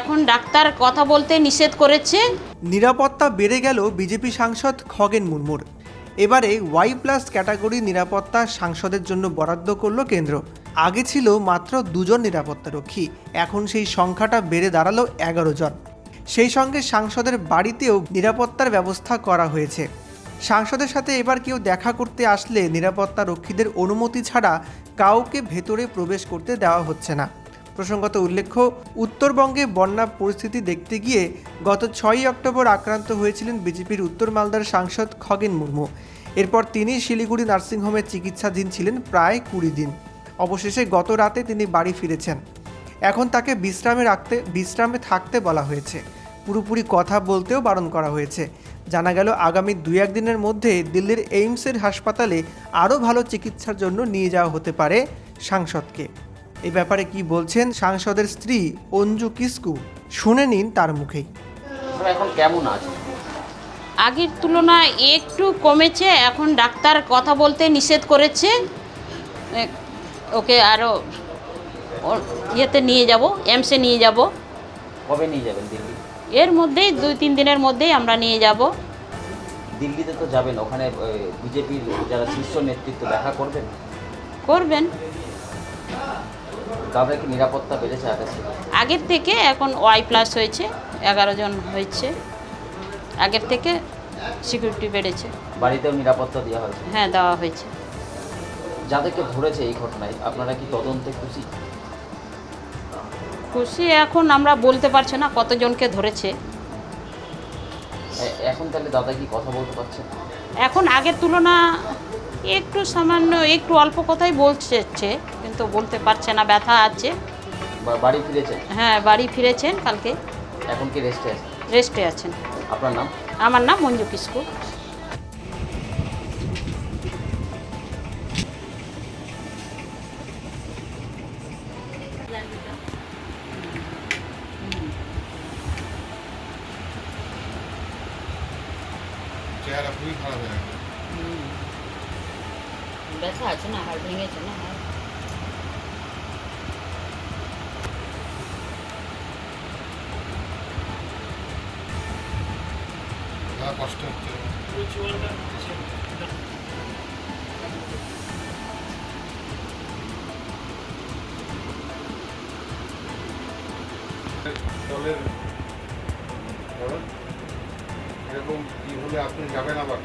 এখন ডাক্তার কথা বলতে নিষেধ করেছে। নিরাপত্তা বেড়ে গেল বিজেপি সাংসদ খগেন মুর্মুর। এবারে ওয়াই প্লাস ক্যাটাগরি নিরাপত্তা সাংসদের জন্য বরাদ্দ করল কেন্দ্র। আগে ছিল মাত্র দুজন নিরাপত্তারক্ষী এখন সেই সংখ্যাটা বেড়ে দাঁড়াল এগারো জন। সেই সঙ্গে সাংসদের বাড়িতেও নিরাপত্তার ব্যবস্থা করা হয়েছে। সাংসদের সাথে এবার কেউ দেখা করতে আসলে নিরাপত্তা রক্ষীদের অনুমতি ছাড়া কাউকে ভেতরে প্রবেশ করতে দেওয়া হচ্ছে না। প্রসঙ্গত উল্লেখ্য, উত্তরবঙ্গে বন্যা পরিস্থিতি দেখতে গিয়ে গত ছয়ই অক্টোবর আক্রান্ত হয়েছিলেন বিজেপির উত্তর মালদার সাংসদ খগেন মুর্মু। এরপর তিনি শিলিগুড়ি নার্সিংহোমে চিকিৎসাধীন ছিলেন প্রায় কুড়ি দিন। অবশেষে গত রাতে তিনি বাড়ি ফিরেছেন। এখন তাকে বিশ্রামে রাখতে, বিশ্রামে থাকতে বলা হয়েছে। পুরোপুরি কথা বলতেও বারণ করা হয়েছে। জানা গেল, আগামী দুই একদিনের মধ্যে দিল্লির এইমসের হাসপাতালে আরও ভালো চিকিৎসার জন্য নিয়ে যাওয়া হতে পারে সাংসদকে। এই ব্যাপারে কি বলছেন সাংসদের স্ত্রী অঞ্জু কিস্কু? শুনে নিন তার মুখেই। এখন কেমন আছে আগের তুলনায় একটু কমেছে এখন ডাক্তার কথা বলতে নিষেধ করেছে। ওকে আরও ইয়েতে নিয়ে যাব এমসে নিয়ে যাব। কবে নিয়ে যাবেন দিল্লি? এর মধ্যেই দুই তিন দিনের মধ্যেই আমরা নিয়ে যাব। দিল্লিতে তো যাবেন ওখানে বিজেপির যারা শীর্ষ নেতৃত্ব দেখা করবেন? করবেন। তাদের কি নিরাপত্তা বেড়েছে আগে থেকে? আগের থেকে এখন ওয়াই প্লাস হয়েছে এগারো জন হয়েছে। আগের থেকে সিকিউরিটি বেড়েছে। বাড়িতেও নিরাপত্তা দেওয়া হয়েছে? হ্যাঁ দেওয়া হয়েছে। যাদেরকে ধরেছে এই ঘটনায় আপনারা কি তদন্তে খুশি? খুশি এখন আমরা বলতে পারছি না কতজনকে ধরেছে। এখন তাহলে দাদা কি কথা বলতে পারছেন এখন আগের তুলনা একটু সামান্য একটু অল্প কথাই বলছে কিন্তু বলতে পারছে না ব্যথা আছে। বাড়ি ফিরেছেন? হ্যাঁ বাড়ি ফিরেছেন কালকে। এখন কি রেস্টে আছে রেস্টে আছেন। আপনার নাম? আমার নাম মঞ্জু কিস্কু চেহারা খুবই খারাপ হয়ে গেছে। ব্যথা আছে না হাড় ভেঙেছে না ধরুন এরকম কি হলে আপনি যাবেন আবার?